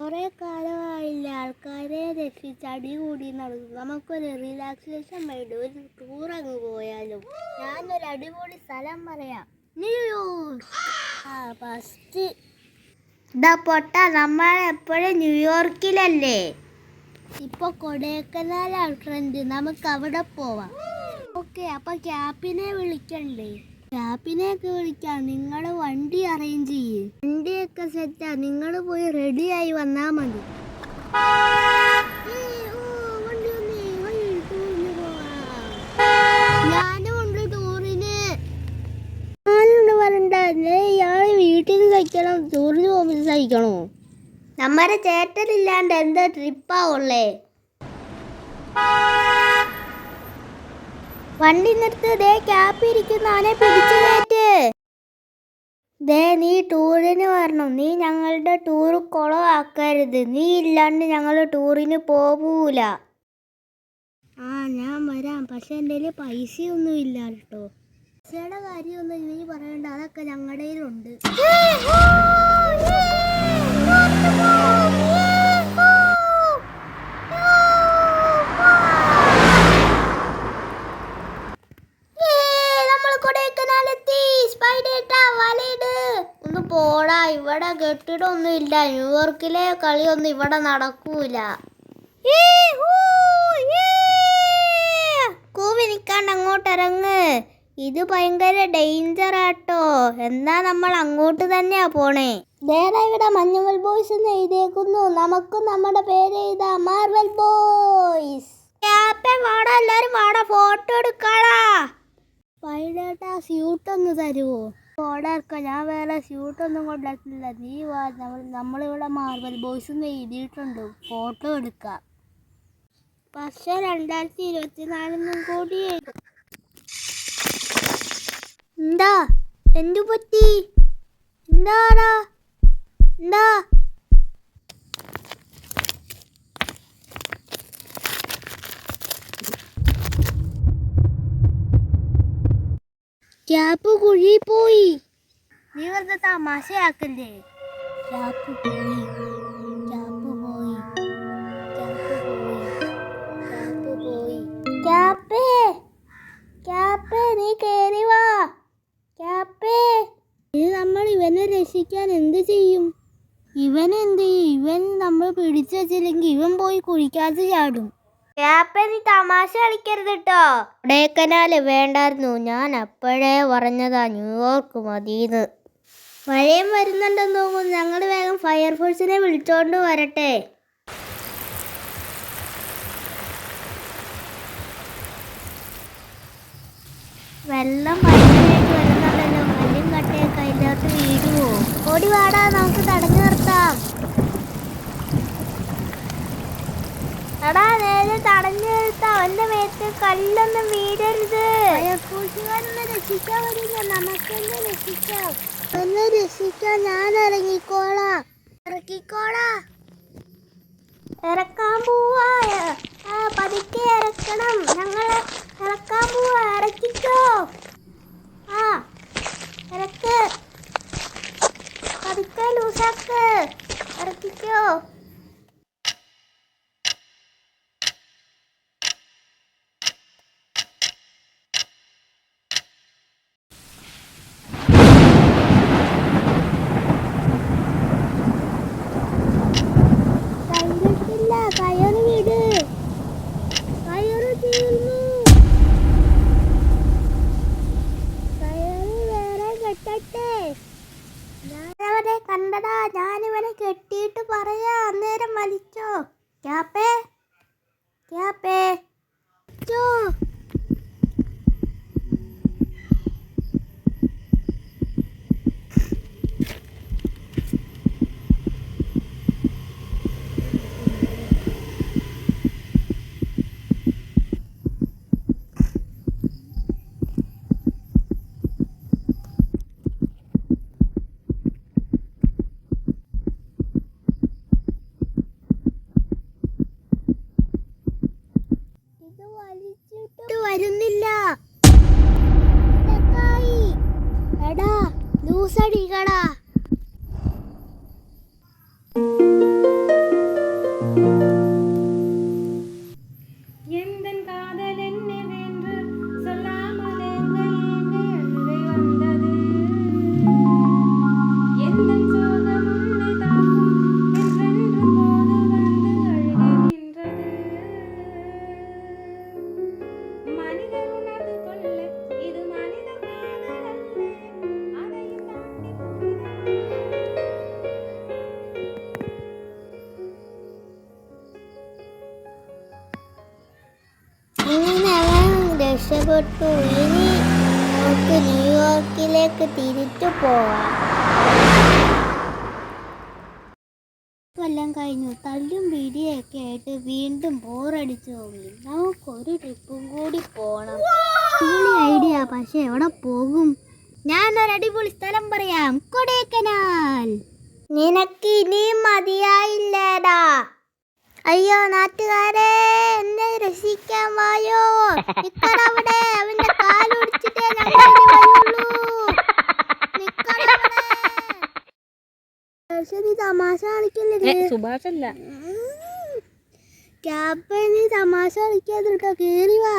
കുറെ കാലമായില്ല ആൾക്കാരെ രക്ഷിച്ച് അടി കൂടി നടന്നു നമുക്കൊരു റിലാക്സേഷൻ വേണ്ടി ഒരു ടൂർ അങ്ങ് പോയാലും. ഞാനൊരു അടിപൊളി സ്ഥലം പറയാം. ന്യൂയോർക്ക് ആ ഫസ്റ്റ് പൊട്ട നമ്മൾ എപ്പോഴും ന്യൂയോർക്കിലല്ലേ ഇപ്പൊ കൊടൈക്കനാലാണ് ട്രെൻഡ് നമുക്ക് അവിടെ പോവാം. ഓക്കെ അപ്പൊ ക്യാപ്പിനെ വിളിക്കണ്ടേ? ക്യാപ്പിനെയൊക്കെ വിളിക്കാം. നിങ്ങൾ വണ്ടി അറേഞ്ച് ചെയ്യേ. വണ്ടിയൊക്കെ സെറ്റാ നിങ്ങൾ പോയി റെഡി ആയി വന്നാ മതി. നമ്മുടെ ചേട്ടനില്ലാണ്ട് എന്താ ട്രിപ്പാ ഉള്ളേ? വണ്ടി നിർത്ത്. ദേ ക്യാപ്പിരിക്കുന്ന ആനെ പിടിച്ചു കയറ്റ്. ദേ നീ ടൂറിന് വരണം. നീ ഞങ്ങളുടെ ടൂർ കുളമാക്കരുത് നീ ഇല്ലാണ്ട് ഞങ്ങൾ ടൂറിന് പോവൂല. ആ ഞാൻ വരാം. പക്ഷെ എന്റെ കയ്യിൽ പൈസയൊന്നും ഇല്ല കേട്ടോ. പൈസയുടെ കാര്യമൊന്നും നീ പറയണ്ട. അതൊക്കെ ഞങ്ങളുടെ കയ്യിലുണ്ട് ഒന്ന് പോടാ ഇവിടെ കെട്ടിടൊന്നും ഇല്ല ന്യൂയോർക്കിലെ കളിയൊന്നും ഇവിടെ നടക്കൂല. കൂവി നിൽക്കാണ്ട് അങ്ങോട്ട് ഇറങ്ങ് ഇത് ഭയങ്കര ഡേഞ്ചർ ആട്ടോ. എന്നാ നമ്മൾ അങ്ങോട്ട് തന്നെയാ പോണേ? വേറെ ഇവിടെ മഞ്ഞുമൽ ബോയ്സ് എന്ന് എഴുതിയേക്കുന്നു. നമുക്ക് നമ്മുടെ പേര് എഴുതാ. മാർവൽ ബോയ്സ് വാടാ എല്ലാരും വാടാ ഫോട്ടോ എടുക്കാടാ. പൈഡേട്ടാ സ്യൂട്ട് ഒന്ന് തരുമോ എടുക്കാം ഞാൻ വേറെ സ്യൂട്ടൊന്നും കൊണ്ടാക്കില്ല നീ വാ നമ്മൾ നമ്മളിവിടെ മാർബൽ ബോയ്സ് ഒന്ന് എഴുതിയിട്ടുണ്ട്. ഫോട്ടോ എടുക്കാം. പക്ഷേ രണ്ടായിരത്തി ഇരുപത്തിനാലിനും കൂടി എന്താ എന്തു? പറ്റി എന്താടാ? എന്താ? ക്യാപ്പ് കുഴി പോയി. നീ വെറുതെ തമാശയാക്കല്ലേ ക്യാപ്പ് പോയി ക്യാപ്പ് പോയി ക്യാപ്പ് പോയി ക്യാപ്പ് ക്യാപ്പേ നീ കേറി വാ. ക്യാപ്പേ ഇനി നമ്മൾ ഇവനെ രക്ഷിക്കാൻ എന്ത് ചെയ്യും? ഇവൻ എന്ത് ചെയ്യും? ഇവൻ നമ്മൾ പിടിച്ചു വെച്ചില്ലെങ്കിൽ ഇവൻ പോയി കുഴിക്കാതെ ചാടും. നീ തമാശ കളിക്കരുത് കേട്ടോ കൊടൈക്കനാല് വേണ്ടായിരുന്നു. ഞാൻ അപ്പോഴേ പറഞ്ഞതാ ന്യൂയോർക്ക് മതിന്ന്. മഴയും വരുന്നുണ്ടെന്ന് തോന്നുന്നു. ഞങ്ങൾ വേഗം ഫയർഫോഴ്സിനെ വിളിച്ചോണ്ട് വരട്ടെ. വെള്ളം ഭയങ്കരമായിട്ട് വരുന്നുണ്ടല്ലോ. കല്ലും കട്ടയൊക്കെ അതിന്റെ അകത്ത് വീടുമോ ഓടി വാടാ. നമുക്ക് തടഞ്ഞു നിർത്താം. എടാ നേരെ തടഞ്ഞു നിർത്ത അവന്റെ മേത്ത് കല്ലൊന്നും വീഴരുത്. ഫയർഫോഴ്സുകാരൊന്ന് രക്ഷിക്കാൻ വരില്ല. നമുക്കെന്നെ രക്ഷിക്കാം. ഒന്ന് രക്ഷിക്കാൻ ഞാൻ ഇറങ്ങിക്കോളാം. ഇറക്കിക്കോളാ. ഇറക്കാൻ പോവാ. പതുക്കെ ഇറക്കണം. ഞങ്ങൾ ഇറക്കാൻ പോവാ. ഇറക്കിക്കോ. ആ ഇറക്ക്. പതുക്കെ ലൂസാക്ക്. ഇറക്കിക്കോ. വരുന്നില്ല. എടാ ലൂസടിക്കടാ രക്ഷപ്പെട്ടു. ഇനി നമുക്ക് ന്യൂയോർക്കിലേക്ക് തിരിച്ചു പോവാം. എല്ലാം കഴിഞ്ഞു. തല്ലും പിടിയൊക്കെ ആയിട്ട് വീണ്ടും ബോറടിച്ചു തോന്നി. നമുക്കൊരു ട്രിപ്പും കൂടി പോണം. അടിപൊളി ഐഡിയ പക്ഷെ എവിടെ പോകും? ഞാൻ ഒരു അടിപൊളി സ്ഥലം പറയാം. കൊടൈക്കനാൽ. നിനക്ക് ഇനിയും മതിയായില്ലേടാ. അയ്യോ നാട്ടുകാരെ എന്നെ രക്ഷിക്കാൻ വായോ? നിക്കടവിടെ അവന്റെ കാലൊടിച്ചിട്ടേ ഞങ്ങൾ തമാശ കളിക്കല്ലേ സുഭാഷ് അല്ല ക്യാബ് നീ തമാശ കളിക്കാതെ കേറി വാ.